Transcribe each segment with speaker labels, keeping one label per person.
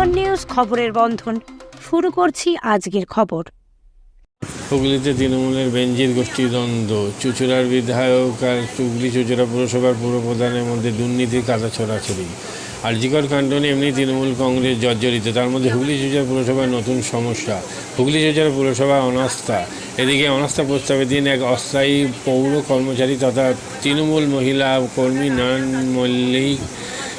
Speaker 1: বন্ধন news খবরের বন্ধন। শুরু করছি আজকের খবর।
Speaker 2: হুগলিতে তৃণমূলের বেঞ্জির গোষ্ঠী দ্বন্দ্ব। চুচুড়ার বিধায়ক আর হুগলি চুচুড়া পুরসভার পুরপ্রধানের মধ্যে দুর্নীতির কাদা ছড়াছড়ি। আরজিকর কাণ্ড নিয়ে এমনি তৃণমূল কংগ্রেস জর্জরিত। তার মধ্যে হুগলি চুচুড়া পুরসভার নতুন সমস্যা। হুগলি চুচুড়া পুরসভা অনাস্থা। এদিকে অনাস্থা প্রস্তাবের দিন এক অস্থায়ী পৌর কর্মচারী তথা তৃণমূল মহিলা কর্মী নয়ন মল্লিক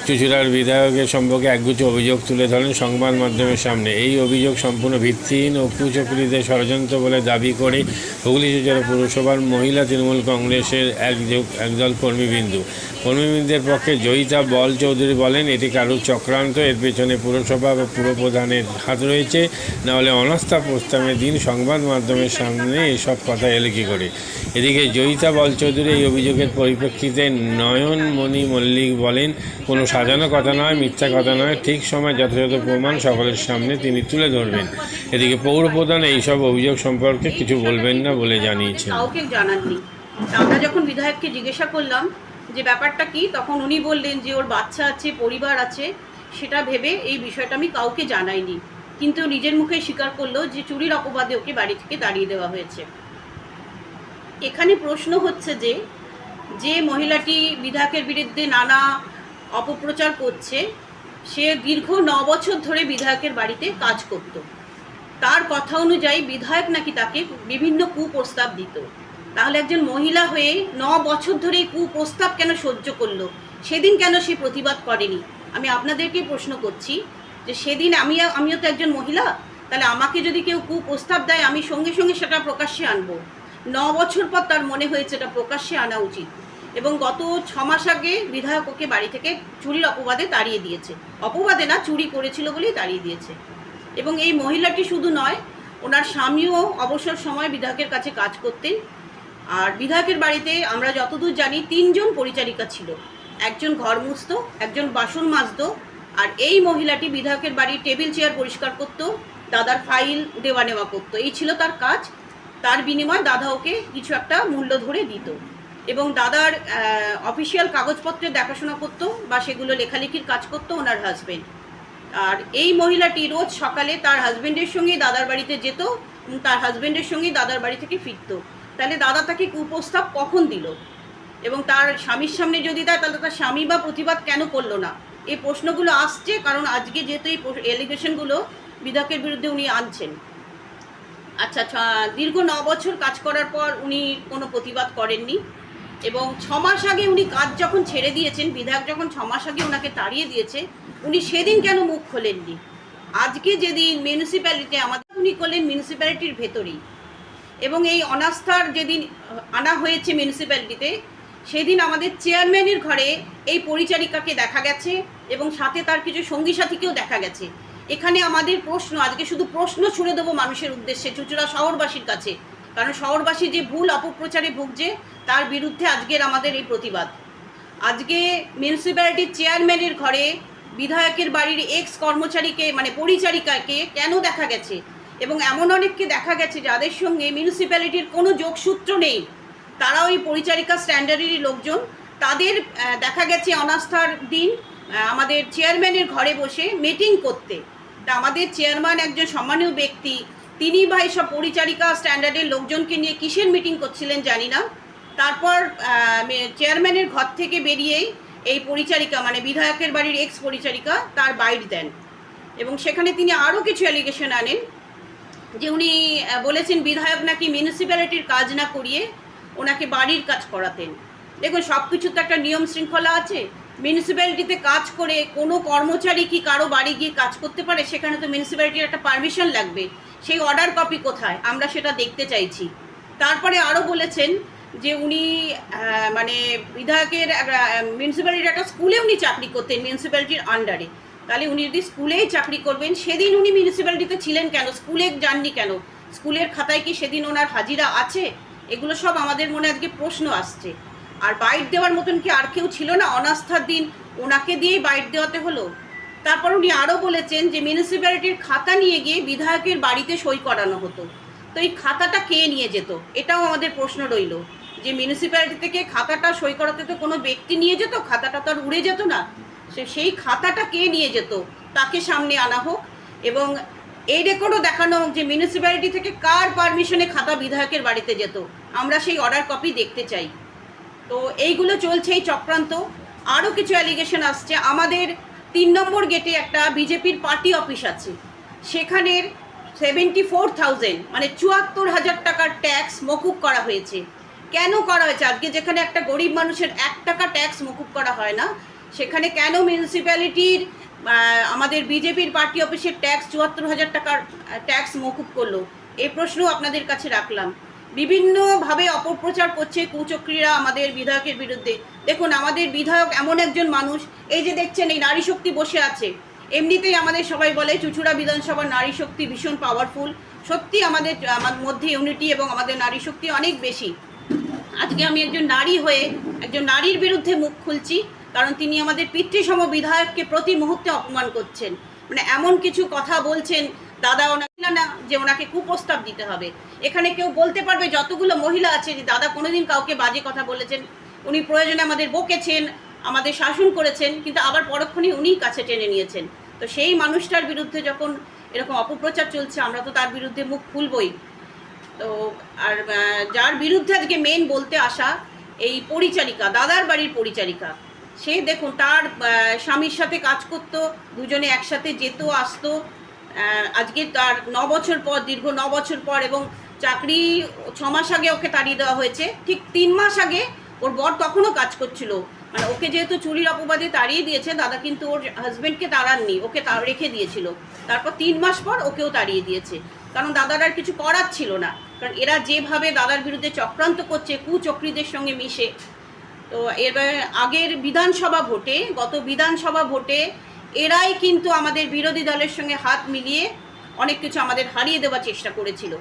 Speaker 2: চুচুড়ার বিধায়কের সম্পর্কে একগুচ্ছ অভিযোগ তুলে ধরেন সংবাদ মাধ্যমের সামনে। এই অভিযোগ সম্পূর্ণ ভিত্তিহীন ও কুচক্রীদের ষড়যন্ত্র বলে দাবি করে হুগলি চুচুড়া পুরসভার মহিলা তৃণমূল কংগ্রেসের একযোগ একদল কর্মীবিন্দু। কর্মীবৃন্দের পক্ষে জয়িতা বল চৌধুরী বলেন, এটি কারোর চক্রান্ত, এর পেছনে পুরসভা বা পুরপ্রধানের হাত রয়েছে, নাহলে অনাস্থা প্রস্তাবের দিন সংবাদ মাধ্যমের সামনে এসব কথা এলো কী করে? এদিকে জয়িতা বল চৌধুরী এই অভিযোগের পরিপ্রেক্ষিতে নয়নমণি মল্লিক বলেন, কোনো সাজানো কথা নয়, মিথ্যা কথা নয়, ঠিক সময় যথাযথ প্রমাণ সকলের সামনে তিনি তুলে ধরবেন। এদিকে পৌর প্রধান এইসব অভিযোগ সম্পর্কে কিছু বলবেন না বলে জানিয়েছেন।
Speaker 3: কাউকে জানাননি। আমরা যখন বিধায়ককে জিজ্ঞাসা করলাম যে ব্যাপারটা কি, তখন উনি বললেন যে ওর বাচ্চা আছে, পরিবার আছে, সেটা ভেবে এই বিষয়টা আমি কাউকে জানাইনি। কিন্তু নিজের মুখে স্বীকার করল যে চুরির অপবাদে ওকে বাড়ি থেকে তাড়িয়ে দেওয়া হয়েছে। এখানে প্রশ্ন হচ্ছে যে যে মহিলাটি বিধায়কের বিরুদ্ধে নানা অপপ্রচার করছে, সে দীর্ঘ ন বছর ধরে বিধায়কের বাড়িতে কাজ করত। তার কথা অনুযায়ী বিধায়ক নাকি তাকে বিভিন্ন কুপ্রস্তাব দিত। তাহলে একজন মহিলা হয়ে ন বছর ধরে কুপ্রস্তাব কেন সহ্য করল? সেদিন কেন সে প্রতিবাদ করেনি? আমি আপনাদেরকে প্রশ্ন করছি যে সেদিন আমি, আমিও তো একজন মহিলা, তাহলে আমাকে যদি কেউ কুপ্রস্তাব দেয়, আমি সঙ্গে সঙ্গে সেটা প্রকাশ্যে আনব। ন বছর পর তার মনে হয়েছে এটা প্রকাশ্যে আনা উচিত। এবং গত ছ মাস আগে বিধায়ক ওকে বাড়ি থেকে চুরির অপবাদে তাড়িয়ে দিয়েছে। অপবাদে না, চুরি করেছিল বলেই তাড়িয়ে দিয়েছে। এবং এই মহিলাটি শুধু নয়, ওনার স্বামীও অবসর সময় বিধায়কের কাছে কাজ করতেন। আর বিধায়কের বাড়িতে আমরা যতদূর জানি, তিনজন পরিচারিকা ছিল। একজন ঘর মুছতো একজন বাসন মাজতো। আর এই মহিলাটি বিধায়কের বাড়ির টেবিল চেয়ার পরিষ্কার করতো, দাদার ফাইল দেওয়া নেওয়া করতো। এই ছিল তার কাজ। তার বিনিময়ে দাদা ওকে কিছু একটা মূল্য ধরে দিত। এবং দাদার অফিসিয়াল কাগজপত্রে দেখাশোনা করতো বা সেগুলো লেখালেখির কাজ করতো ওনার হাজবেন্ড আর এই মহিলাটি রোজ সকালে তার হাজবেন্ডের সঙ্গেই দাদার বাড়িতে যেত তার হাজবেন্ডের সঙ্গেই দাদার বাড়ি থেকে ফিরতো। তাহলে দাদা তাকে কুপ্রস্তাব কখন দিল? এবং তার স্বামীর সামনে যদি দেয়, তাহলে তার স্বামী বা প্রতিবাদ কেন করল না? এই প্রশ্নগুলো আসছে, কারণ আজকে যেহেতু এই এলিগেশনগুলো বিধায়কের বিরুদ্ধে উনি আনছেন। আচ্ছা দীর্ঘ ন বছর কাজ করার পর উনি কোনো প্রতিবাদ করেননি। এবং ছ মাস আগে উনি কাজ যখন ছেড়ে দিয়েছেন, বিধায়ক যখন ছ মাস আগে ওনাকে তাড়িয়ে দিয়েছে, উনি সেদিন কেন মুখ খোলেননি? আজকে যেদিন মিউনিসিপ্যালিটি আমাদের উনি করলেন মিউনিসিপ্যালিটির ভেতরেই। এবং এই অনাস্থার যেদিন আনা হয়েছে মিউনিসিপ্যালিটিতে সেদিন আমাদের চেয়ারম্যানের ঘরে এই পরিচারিকাকে দেখা গেছে এবং সাথে তার কিছু সঙ্গী সাথীকেও দেখা গেছে। এখানে আমাদের প্রশ্ন, আজকে শুধু প্রশ্ন ছুড়ে দেবো মানুষের উদ্দেশ্যে, চুচুড়া শহরবাসীর কাছে। কারণ শহরবাসী যে ভুল অপপ্রচারে ভুগছে, তার বিরুদ্ধে আজকের আমাদের এই প্রতিবাদ। আজকে মিউনিসিপ্যালিটির চেয়ারম্যানের ঘরে বিধায়কের বাড়ির এক্স কর্মচারীকে মানে পরিচারিকাকে কেন দেখা গেছে? এবং এমন অনেককে দেখা গেছে যাদের সঙ্গে মিউনিসিপ্যালিটির কোনো যোগসূত্র নেই। তারা ওই পরিচারিকা স্ট্যান্ডার্ডেরই লোকজন। তাদের দেখা গেছে অনাস্থার দিন আমাদের চেয়ারম্যানের ঘরে বসে মিটিং করতে। তা আমাদের চেয়ারম্যান একজন সম্মানীয় ব্যক্তি তিনি বা এসব পরিচারিকা, স্ট্যান্ডার্ডের লোকজনকে নিয়ে কিসের মিটিং করছিলেন জানি না। তারপর চেয়ারম্যানের ঘর থেকে বেরিয়েই এই পরিচারিকা মানে বিধায়কের বাড়ির এক্স পরিচারিকা, তার বাইট দেন। এবং সেখানে তিনি আরও কিছু অ্যালিগেশন আনেন, যে উনি বলেছেন বিধায়ক নাকি মিউনিসিপ্যালিটির কাজ না করিয়ে ওনাকে বাড়ির কাজ করাতেন। দেখুন সব কিছুর তো একটা নিয়ম শৃঙ্খলা আছে। মিউনিসিপ্যালিটিতে কাজ করে কোনো কর্মচারী কি কারও বাড়ি গিয়ে কাজ করতে পারে? সেখানে তো মিউনিসিপ্যালিটির একটা পারমিশন লাগবে। সেই অর্ডার কপি কোথায়? আমরা সেটা দেখতে চাইছি। তারপরে আরও বলেছেন যে উনি মানে বিধায়কের মিউনিসিপ্যালিটির একটা স্কুলে উনি চাকরি করতেন মিউনিসিপ্যালিটির আন্ডারে তাহলে উনি যদি স্কুলেই চাকরি করবেন, সেদিন উনি মিউনিসিপ্যালিটিতে ছিলেন কেন? স্কুলে যাননি কেন? স্কুলের খাতায় কি সেদিন ওনার হাজিরা আছে? এগুলো সব আমাদের মনে আজকে প্রশ্ন আসছে। আর বাইট দেওয়ার মতন কি আর কেউ ছিল না? অনাস্থার দিন ওনাকে দিয়েই বাইট দেওয়াতে হলো? তারপর উনি আরও বলেছেন যে মিউনিসিপ্যালিটির খাতা নিয়ে গিয়ে বিধায়কের বাড়িতে সই করানো হতো। তো এই খাতাটা কে নিয়ে যেত? এটাও আমাদের প্রশ্ন রইল। যে মিউনিসিপ্যালিটি থেকে খাতাটা সই করাতে তো কোনো ব্যক্তি নিয়ে যেত? খাতাটা তো আর উড়ে যেত না। সে সেই খাতাটা কে নিয়ে যেত? তাকে সামনে আনা হোক। এবং এই রেকর্ডও দেখানো হোক যে মিউনিসিপ্যালিটি থেকে কার পারমিশনে খাতা বিধায়কের বাড়িতে যেত? আমরা সেই অর্ডার কপি দেখতে চাই। তো এইগুলো চলছে এই চক্রান্ত। আরও কিছু অ্যালিগেশন আসছে। আমাদের তিন নম্বর গেটে একটা বিজেপির পার্টি অফিস আছে। সেখানের সেভেন্টি ফোর থাউজেন্ড মানে চুয়াত্তর হাজার টাকার ট্যাক্স মকুব করা হয়েছে। কেন করা হয়েছে? আজকে যেখানে একটা গরিব মানুষের এক টাকা ট্যাক্স মকুব করা হয় না, সেখানে কেন মিউনিসিপ্যালিটির আমাদের বিজেপির পার্টি অফিসের ট্যাক্স চুয়াত্তর হাজার টাকার ট্যাক্স মকুব করল? এই প্রশ্ন আপনাদের কাছে রাখলাম। বিভিন্নভাবে অপপ্রচার করছে কুচক্রীরা আমাদের বিধায়কের বিরুদ্ধে। দেখুন, আমাদের বিধায়ক এমন একজন মানুষ, এই যে দেখছেন, এই নারী শক্তি বসে আছে। এমনিতেই আমাদের সবাই বলে, চুচুড়া বিধানসভার নারী শক্তি ভীষণ পাওয়ারফুল সত্যি আমাদের মধ্যে ইউনিটি এবং আমাদের নারী শক্তি অনেক বেশি। আজকে আমি একজন নারী হয়ে, একজন নারীর বিরুদ্ধে মুখ খুলছি, কারণ তিনি আমাদের পিতৃসম বিধায়ককে প্রতি মুহূর্তে অপমান করছেন। মানে এমন কিছু কথা বলছেন দাদা ওনাকে, না যে ওনাকে কুপ্রস্তাব দিতে হবে। এখানে কেউ বলতে পারবে যতগুলো মহিলা আছে যে দাদা কোনোদিন কাউকে বাজে কথা বলেছেন। উনি প্রয়োজনে আমাদের বকেছেন, আমাদের শাসন করেছেন, কিন্তু আবার পরক্ষণে উনিই কাছে টেনে নিয়েছেন। তো সেই মানুষটার বিরুদ্ধে যখন এরকম অপপ্রচার চলছে, আমরা তো তার বিরুদ্ধে মুখ খুলবই। তো আর যার বিরুদ্ধে আজকে মেন বলতে আসা এই পরিচারিকা, দাদার বাড়ির পরিচারিকা, সে দেখুন তার স্বামীর সাথে কাজ করতো, দুজনে একসাথে যেত, আসতো আজকে তার ন বছর পর, দীর্ঘ ন বছর পর এবং চাকরি ছ মাস আগে ওকে তাড়িয়ে দেওয়া হয়েছে। ঠিক তিন মাস আগে ওর বর তখনও কাজ করছিল। মানে ওকে যেহেতু চুরির অপবাদে তাড়িয়ে দিয়েছে, দাদা কিন্তু ওর হাজব্যান্ডকে তাড়াননি, ওকে তা রেখে দিয়েছিল। তারপর তিন মাস পর ওকেও তাড়িয়ে দিয়েছে। কারণ দাদার আর কিছু করার ছিল না। কারণ এরা যেভাবে দাদার বিরুদ্ধে চক্রান্ত করছে, কুচক্রীদের সঙ্গে মিশে। তো এর আগের বিধানসভা ভোটে, গত বিধানসভা ভোটে এরাই কিন্তু আমাদের বিরোধী দলের সঙ্গে হাত মিলিয়ে অনেক কিছু আমাদের হারিয়ে দেওয়ার চেষ্টা করেছিল।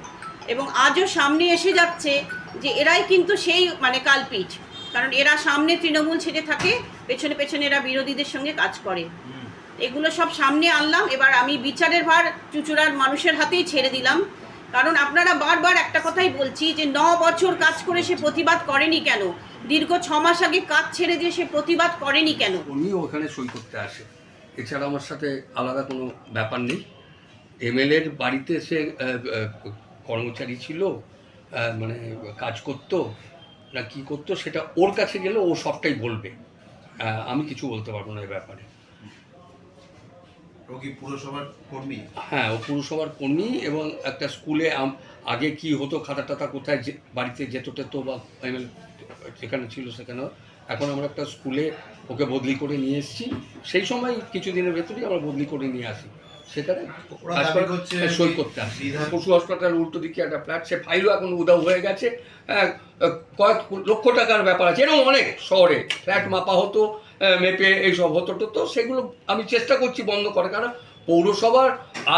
Speaker 3: এবং আজও সামনে এসে যাচ্ছে যে এরাই কিন্তু সেই মানে কালপিঠ। কারণ এরা সামনে তৃণমূল ছেড়ে থাকে পেছনে পেছনে এরা বিরোধীদের সঙ্গে কাজ করে। এগুলো সব সামনে আনলাম এবার আমি বিচারের ভার চুচুড়ার মানুষের হাতেই ছেড়ে দিলাম। কারণ আপনারা বারবার একটা কথাই বলছি যে ন বছর কাজ করে সে প্রতিবাদ করেনি কেন? দীর্ঘ ছ মাস আগে কাজ ছেড়ে দিয়ে সে প্রতিবাদ করেনি কেন?
Speaker 4: উনিও ওখানে সই করতে আসে। এছাড়া আমার সাথে আলাদা কোনো ব্যাপার নেই। এমএলএর বাড়িতে সে কর্মচারী ছিল মানে কাজ করতো না কি করতো সেটা ওর কাছে গেলে ও সবটাই বলবে। আমি কিছু বলতে পারব না এই ব্যাপারে।
Speaker 5: রোগী পুরসভার কর্মী?
Speaker 4: হ্যাঁ ও পুরসভার কর্মী এবং একটা স্কুলে আগে কি হতো খাতা টাতা কোথায় যে- বাড়িতে যেত টেত বা যেখানে ছিল সেখানে এখন আমরা একটা স্কুলে ওকে বদলি করে নিয়ে এসেছি। সেই সময় কিছুদিনের ভেতরেই আমরা বদলি করে নিয়ে আসি। সেখানে সই করতে আসে। পশু হাসপাতাল উল্টো দিকে একটা ফ্ল্যাট সে ফাইলও এখন উদাও হয়ে গেছে। হ্যাঁ, কয়েক লক্ষ টাকার ব্যাপার আছে। এরকম অনেক শহরে ফ্ল্যাট মাপা হতো মেপে এইসব হতো। তো সেগুলো আমি চেষ্টা করছি বন্ধ করে কারণ পৌরসভার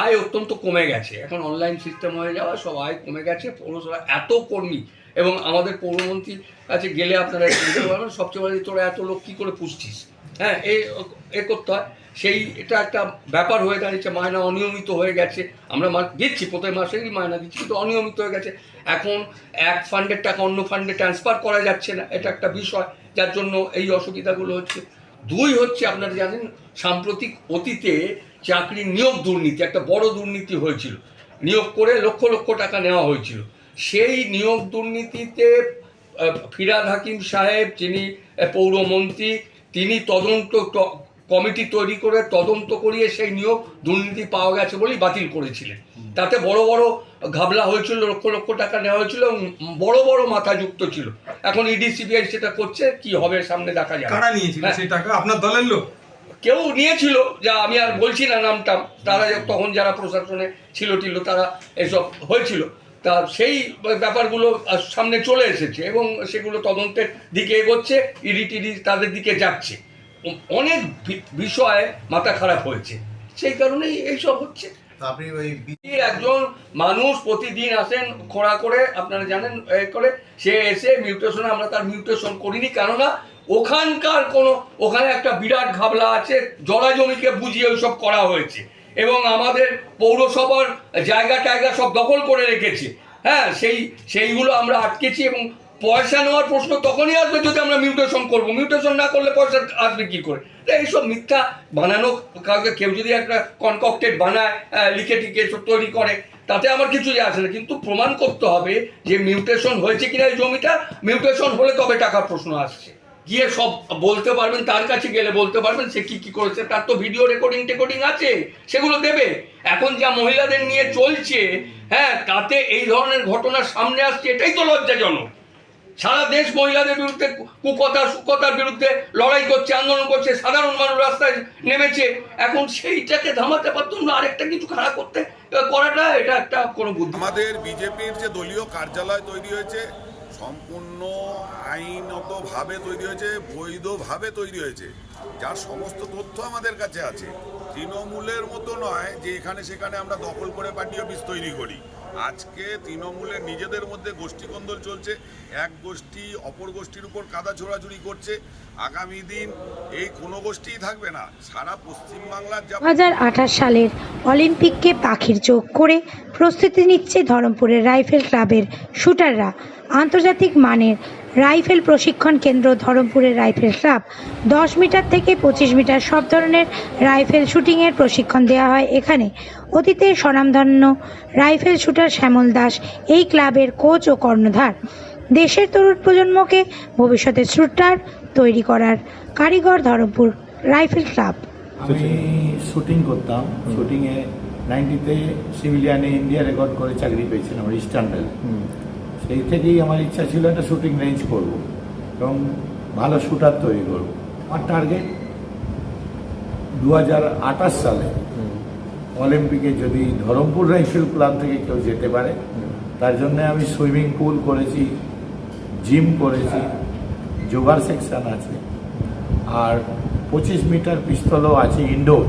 Speaker 4: আয় অত্যন্ত কমে গেছে। এখন অনলাইন সিস্টেম হয়ে যাওয়া সব আয় কমে গেছে। পৌরসভা এত কর্মী এবং আমাদের পৌরমন্ত্রীর কাছে গেলে আপনারা বুঝতে পারবেন, সবচেয়ে বড় তোরা এত লোক কী করে পুষছিস? হ্যাঁ এ এ করতে হয়। সেই এটা একটা ব্যাপার হয়ে দাঁড়িয়েছে, মায়না অনিয়মিত হয়ে গেছে। আমরা মা- দিচ্ছি প্রত্যেক মাসেরই মায়না দিচ্ছি, কিন্তু অনিয়মিত হয়ে গেছে। এখন এক ফান্ডের টাকা অন্য ফান্ডে ট্রান্সফার করা যাচ্ছে না, এটা একটা বিষয়, যার জন্য এই অসুবিধাগুলো হচ্ছে। দুই হচ্ছে আপনারা জানেন, সাম্প্রতিক অতীতে চাকরির নিয়োগ দুর্নীতি, একটা বড় দুর্নীতি হয়েছিল। নিয়োগ করে লক্ষ লক্ষ টাকা নেওয়া হয়েছিল। সেই নিয়োগ দুর্নীতিতে ফিরাদ হাকিম সাহেব যিনি পৌরমন্ত্রী তিনি তদন্ত কমিটি তৈরি করে তদন্ত করিয়ে সেই নিয়োগ দুর্নীতি পাওয়া গেছে বলেই বাতিল করেছিলেন। তাতে বড় বড় ঘাবলা হয়েছিল লক্ষ লক্ষ টাকা নেওয়া হয়েছিল এবং বড় বড় মাথা যুক্ত ছিল। এখন ইডি সিবিআই সেটা করছে কি হবে সামনে দেখা যায়
Speaker 6: কারা নিয়েছিল
Speaker 4: হ্যাঁ।
Speaker 6: সেই টাকা? আপনার দলের লোক?
Speaker 4: কেউ নিয়েছিল যা আমি আর বলছি না নামটা তারা তখন যারা প্রশাসনে ছিল টিল তারা এসব হয়েছিল। তা সেই ব্যাপারগুলো সামনে চলে এসেছে এবং সেগুলো তদন্তের দিকে এগোচ্ছে ইডি টিডি তাদের দিকে যাচ্ছে। অনেক বিষয়ে মাথা খারাপ হয়েছে। সেই কারণেই এইসব হচ্ছে।
Speaker 5: আপনি ওই
Speaker 4: একজন মানুষ প্রতিদিন আসেন খোঁড়া করে আপনারা জানেন এ করে সে এসে মিউটেশন আমরা তার মিউটেশন করিনি কেননা ওখানকার কোনো ওখানে একটা বিরাট ঘাবলা আছে জলা জমিকে বুঝিয়ে ওইসব করা হয়েছে। এবং আমাদের পৌরসভার জায়গা টায়গা সব দখল করে রেখেছে। হ্যাঁ সেই, সেইগুলো আমরা আটকেছি এবং পয়সা নেওয়ার প্রশ্ন তখনই আসবে যদি আমরা মিউটেশন করব। মিউটেশন না করলে পয়সা আসবে কি করে? এইসব মিথ্যা বানানো, কাউকে কেউ যদি একটা কনকক্টেড বানায় লিখে টিকে তৈরি করে, তাতে আমার কিছু যায় আসে না। কিন্তু প্রমাণ করতে হবে যে মিউটেশন হয়েছে কিনা এই জমিটা। মিউটেশন হলে তবে টাকার প্রশ্ন আসছে। গিয়ে সব বলতে পারবেন, তার কাছে গেলে বলতে পারবেন সে কি কি করেছে। তার তো ভিডিও রেকর্ডিং টেকর্ডিং আছে, সেগুলো দেবে। এখন যা মহিলাদের নিয়ে চলছে হ্যাঁ তাতে এই ধরনের ঘটনা সামনে আসছে, এটাই তো লজ্জাজনক। সারা দেশ মহিলাদের বিরুদ্ধে কুকথা, সুকথার বিরুদ্ধে লড়াই করছে, আন্দোলন করছে, সাধারণ মানুষ রাস্তায় নেমেছে। এখন সেইটাকে থামাতে পারতো না, আরেকটা কিছু খারাপ করতে করাটা, এটা একটা কোনো বুদ্ধি।
Speaker 6: আমাদের বিজেপির যে দলীয় কার্যালয় তৈরি হয়েছে, সম্পূর্ণ আইনতভাবে তৈরি হয়েছে বৈধভাবে তৈরি হয়েছে। যার সমস্ত তথ্য আমাদের কাছে আছে। তৃণমূলের মতো নয় যে এখানে সেখানে আমরা দখল করে পার্টি অফিস তৈরি করি। আজকে তৃণমূলের নিজেদের মধ্যে গোষ্ঠীকন্দল চলছে। এক গোষ্ঠী অপর গোষ্ঠীর উপর কাদা ছোড়াছুড়ি করছে। আগামী দিন এই কোনো গোষ্ঠীই থাকবে না। সারা পশ্চিমবাংলার
Speaker 1: দু সালের অলিম্পিককে পাখির চোখ করে প্রস্তুতি নিচ্ছে ধরমপুরের রাইফেল ক্লাবের শুটাররা। আন্তর্জাতিক মানের রাইফেল প্রশিক্ষণ কেন্দ্র ধরমপুরের রাইফেল ক্লাব। দশ মিটার থেকে পঁচিশ মিটার সব ধরনের রাইফেল শুটিংয়ের প্রশিক্ষণ দেওয়া হয় এখানে। অতীতে স্বনামধন্য রাইফেল শুটার শ্যামল দাস এই ক্লাবের কোচ ও কর্ণধার। দেশের তরুণ প্রজন্মকে ভবিষ্যতে শুটার তৈরি করার কারিগর ধরমপুর রাইফেল ক্লাব।
Speaker 7: আমি শুটিং করতাম। শুটিংয়ে নাইনটিতে সিভিলিয়ানে ইন্ডিয়া রেকর্ড করে চাকরি পেয়েছিলাম ইস্টার্ন রেল সেই থেকেই আমার ইচ্ছা ছিল একটা শুটিং রেঞ্জ করব এবং ভালো শুটার তৈরি করব। আমার টার্গেট দু হাজার আঠাশ সালে অলিম্পিকে যদি ধরমপুর রাইফেল ক্লাব থেকে কেউ যেতে পারে, তার জন্য আমি সুইমিং পুল করেছি জিম করেছি, যোগার সেকশন আছে, আর পঁচিশ মিটার পিস্তলও আছে ইনডোর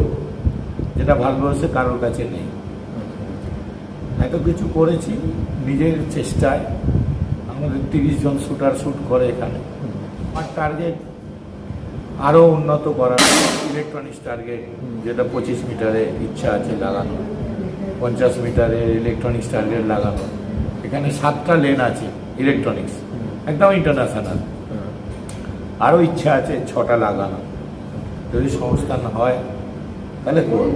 Speaker 7: যেটা ভারতবর্ষে কারোর কাছে নেই। এত কিছু করেছি নিজের চেষ্টায় আমাদের তিরিশ জন শুটার শ্যুট করে এখানে। আমার টার্গেট আরও উন্নত করার ইলেকট্রনিক্স টার্গেট যেটা পঁচিশ মিটারে ইচ্ছা আছে লাগানো পঞ্চাশ মিটারের ইলেকট্রনিক্স টার্গেট লাগানো এখানে সাতটা লেন আছে ইলেকট্রনিক্স একদম ইন্টারন্যাশনাল আরও ইচ্ছা আছে ছটা লাগানো যদি সংস্থান হয়, তাহলে করব।